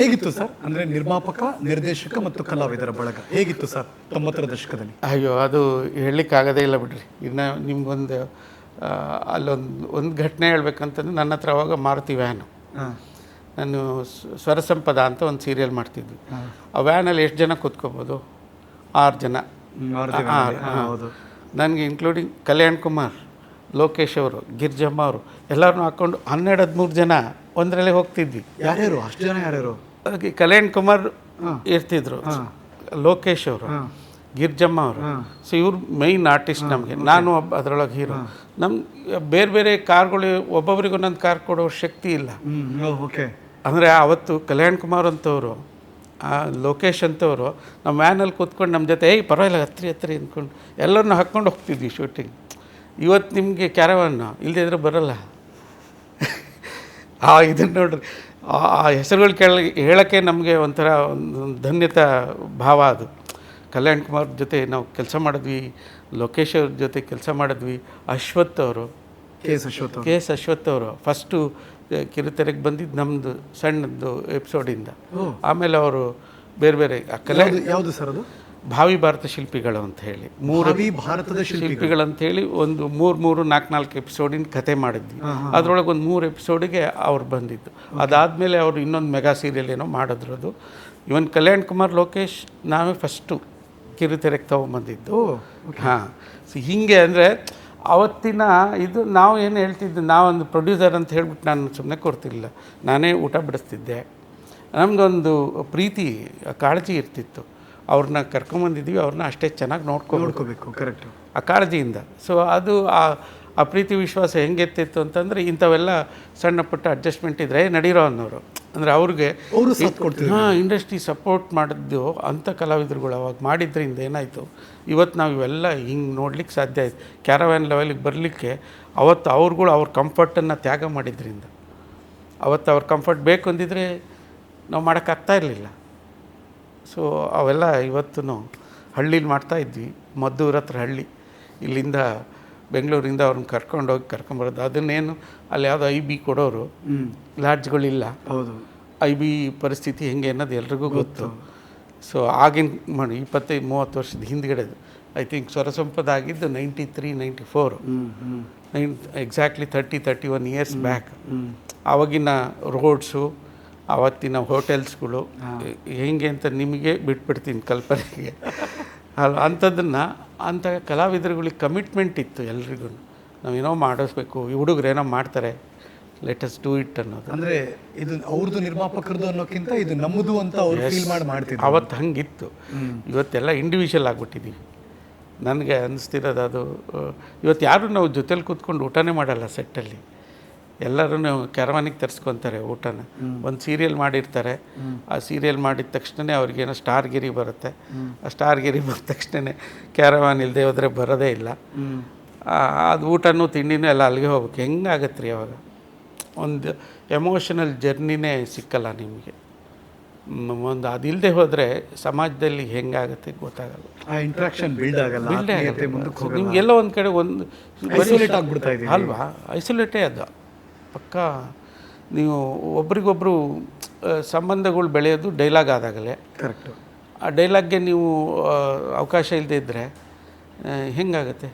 ಹೇಗಿತ್ತು ಸರ್? ಅಂದ್ರೆ ನಿರ್ಮಾಪಕ ನಿರ್ದೇಶಕ ಮತ್ತು ಕಲಾವಿದರ ಬಳಗ. ಹೇಗಿತ್ತು ಸರ್ ತೊಂಬತ್ತರ ದಶಕದಲ್ಲಿ? ಅಯ್ಯೋ ಅದು ಹೇಳಲಿಕ್ಕಾಗದೇ ಇಲ್ಲ ಬಿಡ್ರಿ. ಇನ್ನು ನಿಮ್ಗೊಂದು ಅಲ್ಲೊಂದು ಒಂದು ಘಟನೆ ಹೇಳ್ಬೇಕಂತಂದ್ರೆ ನನ್ನ ಹತ್ರ ಅವಾಗ ಮಾರುತಿ ವ್ಯಾನು. ನಾನು ಸ್ವರ ಸಂಪದ ಅಂತ ಒಂದು ಸೀರಿಯಲ್ ಮಾಡ್ತಿದ್ವಿ. ಆ ವ್ಯಾನಲ್ಲಿ ಎಷ್ಟು ಜನ ಕೂತ್ಕೋಬೋದು? ಆರು ಜನ. ಹೌದು. ನನಗೆ ಇನ್ಕ್ಲೂಡಿಂಗ್ ಕಲ್ಯಾಣ್ ಕುಮಾರ್ ಲೋಕೇಶ್ ಅವರು ಗಿರ್ಜಮ್ಮ ಅವರು ಎಲ್ಲರನ್ನೂ ಹಾಕ್ಕೊಂಡು ಹನ್ನೆರಡು ಹದಿಮೂರು ಜನ ಒಂದರಲ್ಲೇ ಹೋಗ್ತಿದ್ವಿ. ಯಾರ್ಯಾರು? ಅಷ್ಟು ಜನ ಯಾರ್ಯಾರು? ಅದಕ್ಕೆ ಕಲ್ಯಾಣ್ ಕುಮಾರ್ ಇರ್ತಿದ್ರು. ಲೋಕೇಶ್ ಅವರು ಗಿರ್ಜಮ್ಮ ಅವರು. ಸೊ ಇವ್ರು ಮೈನ್ ಆರ್ಟಿಸ್ಟ್ ನಮಗೆ. ನಾನು ಒಬ್ಬ ಅದರೊಳಗೆ ಹೀರೋ ನಮ್ಮ ಬೇರೆ ಬೇರೆ ಕಾರ್ಗಳು ಒಬ್ಬೊಬ್ರಿಗೆ ಒಂದೊಂದು ಕಾರ್ ಕೊಡೋ ಶಕ್ತಿ ಇಲ್ಲ. ಓಕೆ ಅಂದರೆ ಆವತ್ತು ಕಲ್ಯಾಣ್ ಕುಮಾರ್ ಅಂತವರು ಲೋಕೇಶ್ ಅಂತವರು ನಮ್ಮ ವ್ಯಾನಲ್ಲಿ ಕೂತ್ಕೊಂಡು ನಮ್ಮ ಜೊತೆ ಏಯ್ ಪರವಾಗಿಲ್ಲ ಹತ್ರಿ ಹತ್ರಿ ಅಂದ್ಕೊಂಡು ಎಲ್ಲರನ್ನೂ ಹಾಕ್ಕೊಂಡು ಹೋಗ್ತಿದ್ವಿ ಶೂಟಿಂಗ್ ಇವತ್ತು ನಿಮಗೆ ಕ್ಯಾರವನ್ನು ಇಲ್ಲದಿದ್ರೆ ಬರಲ್ಲ. ಆ ಇದನ್ನು ನೋಡ್ರಿ ಆ ಹೆಸರುಗಳು ಕೇಳ ಹೇಳೋಕ್ಕೆ ನಮಗೆ ಒಂಥರ ಒಂದು ಧನ್ಯತಾ ಭಾವ ಅದು. ಕಲ್ಯಾಣ್ ಕುಮಾರ್ ಜೊತೆ ನಾವು ಕೆಲಸ ಮಾಡಿದ್ವಿ ಲೋಕೇಶ್ ಅವ್ರ ಜೊತೆ ಕೆಲಸ ಮಾಡಿದ್ವಿ ಅಶ್ವಥ್ ಅವರು. K S Ashwath. K S Ashwath ಅವರು. ಫಸ್ಟು ಕಿರುತೆರೆಗೆ ಬಂದಿದ್ದು ನಮ್ಮದು ಸಣ್ಣದು ಎಪಿಸೋಡಿಂದ ಆಮೇಲೆ ಅವರು ಬೇರೆ ಬೇರೆ ಆ ಕಲೆ ಯಾವ್ದು- ಯಾವ್ದು ಸರ್ ಅದು? ಭಾವಿ ಭಾರತ ಶಿಲ್ಪಿಗಳು ಅಂತ ಹೇಳಿ. ಮೂರು ಭಾರತದ ಶಿಲ್ಪಿಗಳು. ಅಂತ ಹೇಳಿ ಒಂದು ಮೂರು ಮೂರು ನಾಲ್ಕು ನಾಲ್ಕು ಎಪಿಸೋಡಿನ ಕತೆ ಮಾಡಿದ್ವಿ. ಅದರೊಳಗೆ ಒಂದು ಮೂರು ಎಪಿಸೋಡಿಗೆ ಅವ್ರು ಬಂದಿದ್ದು. ಅದಾದಮೇಲೆ ಅವರು ಇನ್ನೊಂದು ಮೆಗಾ ಸೀರಿಯಲ್ ಏನೋ ಮಾಡಿದ್ರು ಅದು ಇವನ್ ಕಲ್ಯಾಣ್ ಕುಮಾರ್ ಲೋಕೇಶ್ ನಾವೇ ಫಸ್ಟು ಕಿರುತೆರೆಗೆ ತೊಗೊಂಬಂದಿದ್ದು. ಹಾಂ. ಸೊ ಹೀಗೆ ಅಂದರೆ ಅವತ್ತಿನ ಇದು ನಾವು ಏನು ಹೇಳ್ತಿದ್ದು ನಾವೊಂದು ಪ್ರೊಡ್ಯೂಸರ್ ಅಂತ ಹೇಳ್ಬಿಟ್ಟು ನಾನು ಸುಮ್ಮನೆ ಕೊಡ್ತಿಲ್ಲ ನಾನೇ ಊಟ ಬಿಡಿಸ್ತಿದ್ದೆ. ನಮಗೊಂದು ಪ್ರೀತಿ ಕಾಳಜಿ ಇರ್ತಿತ್ತು. ಅವ್ರನ್ನ ಕರ್ಕೊಂಬಂದಿದ್ವಿ ಅವ್ರನ್ನ ಅಷ್ಟೇ ಚೆನ್ನಾಗಿ ನೋಡ್ಕೊ ನೋಡ್ಕೋಬೇಕು ಕರೆಕ್ಟ್ ಆ ಕಾಳಜಿಯಿಂದ ಸೊ ಅದು ಆ ಆ ಪ್ರೀತಿ ವಿಶ್ವಾಸ ಹೆಂಗೆತ್ತಿತ್ತು ಅಂತಂದರೆ ಇಂಥವೆಲ್ಲ ಸಣ್ಣ ಪುಟ್ಟ ಅಡ್ಜಸ್ಟ್ಮೆಂಟ್ ಇದ್ದರೆ ನಡೀರೋ ಅನ್ನೋರು. ಅಂದರೆ ಅವ್ರಿಗೆ ಅವರು ಹಾಂ ಇಂಡಸ್ಟ್ರಿ ಸಪೋರ್ಟ್ ಮಾಡಿದ್ದು ಅಂಥ ಕಲಾವಿದರುಗಳು ಅವಾಗ ಮಾಡಿದ್ರಿಂದ ಏನಾಯಿತು? ಇವತ್ತು ನಾವು ಇವೆಲ್ಲ ಹಿಂಗೆ ನೋಡ್ಲಿಕ್ಕೆ ಸಾಧ್ಯ ಆಯ್ತು. ಕ್ಯಾರವ್ಯಾನ್ ಲೆವೆಲಿಗೆ ಬರಲಿಕ್ಕೆ ಅವತ್ತು ಅವ್ರುಗಳು ಅವ್ರ ಕಂಫರ್ಟನ್ನು ತ್ಯಾಗ ಮಾಡಿದ್ರಿಂದ. ಅವತ್ತು ಅವ್ರ ಕಂಫರ್ಟ್ ಬೇಕು ಅಂದಿದ್ರೆ ನಾವು ಮಾಡೋಕ್ಕಾಗ್ತಾ ಇರಲಿಲ್ಲ. ಸೊ ಅವೆಲ್ಲ ಇವತ್ತು ಹಳ್ಳೀಲಿ ಮಾಡ್ತಾ ಇದ್ವಿ. ಮದ್ದೂರ ಹತ್ರ ಹಳ್ಳಿ. ಇಲ್ಲಿಂದ ಬೆಂಗಳೂರಿಂದ ಅವ್ರನ್ನ ಕರ್ಕೊಂಡೋಗಿ ಕರ್ಕೊಂಬರೋದು ಅದನ್ನೇನು ಅಲ್ಲಿ ಯಾವುದೋ ಐ ಬಿ ಕೊಡೋರು. ಲಾಡ್ಜ್ಗಳಿಲ್ಲ. ಹೌದು. ಐ ಬಿ ಪರಿಸ್ಥಿತಿ ಹೆಂಗೆ ಅನ್ನೋದು ಎಲ್ರಿಗೂ ಗೊತ್ತು. ಸೊ ಆಗಿನ ಮಾಡಿ ಇಪ್ಪತ್ತೈದು ಮೂವತ್ತು ವರ್ಷದ ಹಿಂದ್ಗಡೆದು. ಐ ಥಿಂಕ್ ಸ್ವರಸಂಪದ ಆಗಿದ್ದು ninety three ninety four nine exactly thirty thirty one years back ಆವಾಗಿನ ರೋಡ್ಸು ಆವತ್ತಿನ ಹೋಟೆಲ್ಸ್ಗಳು ಹೆಂಗೆ ಅಂತ ನಿಮಗೆ ಬಿಟ್ಬಿಡ್ತೀನಿ ಕಲ್ಪನೆಗೆ. ಅಲ್ಲ ಅಂಥದ್ದನ್ನು ಅಂಥ ಕಲಾವಿದರುಗಳಿಗೆ ಕಮಿಟ್ಮೆಂಟ್ ಇತ್ತು ಎಲ್ರಿಗೂ. ನಾವೇನೋ ಮಾಡಿಸ್ಬೇಕು ಈ ಹುಡುಗರು ಏನೋ ಮಾಡ್ತಾರೆ ಲೇಟೆಸ್ಟ್ ಡೂ ಇಟ್ ಅನ್ನೋದು. ಅಂದರೆ ಇದು ಅವ್ರದ್ದು ನಿರ್ಮಾಪಕರದು ಅನ್ನೋಕ್ಕಿಂತ ಇದು ನಮ್ಮದು ಅಂತ ಅವ್ರು ಫೀಲ್ ಮಾಡಿ ಮಾಡ್ತೀವಿ ಅವತ್ತು ಹಂಗಿತ್ತು. ಇವತ್ತೆಲ್ಲ ಇಂಡಿವಿಜುವಲ್ ಆಗಿಬಿಟ್ಟಿದ್ದೀವಿ ನನಗೆ ಅನ್ನಿಸ್ತಿರೋದು ಅದು ಇವತ್ತು ಯಾರು ನಾವು ಜೊತೇಲಿ ಕೂತ್ಕೊಂಡು ಊಟನೇ ಮಾಡಲ್ಲ ಸೆಟ್ಟಲ್ಲಿ ಎಲ್ಲರೂ ಕೆರವಾನಿಗೆ ತರಿಸ್ಕೊತಾರೆ ಊಟನ. ಒಂದು ಸೀರಿಯಲ್ ಮಾಡಿರ್ತಾರೆ. ಆ ಸೀರಿಯಲ್ ಮಾಡಿದ ತಕ್ಷಣ ಅವ್ರಿಗೇನೋ ಸ್ಟಾರ್ ಗಿರಿ ಬರುತ್ತೆ ಆ ಸ್ಟಾರ್ ಗಿರಿ ಬಂದ ತಕ್ಷಣ ಕ್ಯಾರವಾನ್ ಇಲ್ಲದೆ ಹೋದರೆ ಬರೋದೇ ಇಲ್ಲ. ಆ, ಅದು ಊಟನೂ ತಿಂಡಿನೂ ಎಲ್ಲ ಅಲ್ಲಿಗೆ ಹೋಗ್ಬೇಕು. ಹೆಂಗಾಗತ್ತೆ ರೀ ಅವಾಗ? ಒಂದು ಎಮೋಷನಲ್ ಜರ್ನಿನೇ ಸಿಕ್ಕಲ್ಲ ನಿಮಗೆ. ಒಂದು ಅದಿಲ್ಲದೆ ಹೋದರೆ ಸಮಾಜದಲ್ಲಿ ಹೆಂಗಾಗುತ್ತೆ ಗೊತ್ತಾಗಲ್ಲ. ಆ ಇಂಟ್ರಾಕ್ಷನ್ ಬಿಲ್ಡ್ ಆಗಲ್ಲ. ಬಿಲ್ಡ್ ಆಗುತ್ತೆ ಮುಂದಕ್ಕೆ ಹೋಗಲ್ಲ. ನಿಮ್ಗೆ ಎಲ್ಲೋ ಒಂದು ಕಡೆ ಒಂದು ಐಸೋಲೇಟ್ ಆಗ್ಬಿಡ್ತಾ ಇದೆ ಅಲ್ವಾ? ಐಸೋಲೇಟೇ ಅದು. ಪಕ್ಕ ನೀವು ಒಬ್ರಿಗೊಬ್ಬರು ಸಂಬಂಧಗಳು ಬೆಳೆಯೋದು ಡೈಲಾಗ್ ಆದಾಗಲೇ. ಕರೆಕ್ಟು ಆ ಡೈಲಾಗ್ಗೆ ನೀವು ಅವಕಾಶ ಇಲ್ಲದೇ ಇದ್ದರೆ ಹೆಂಗಾಗುತ್ತೆ?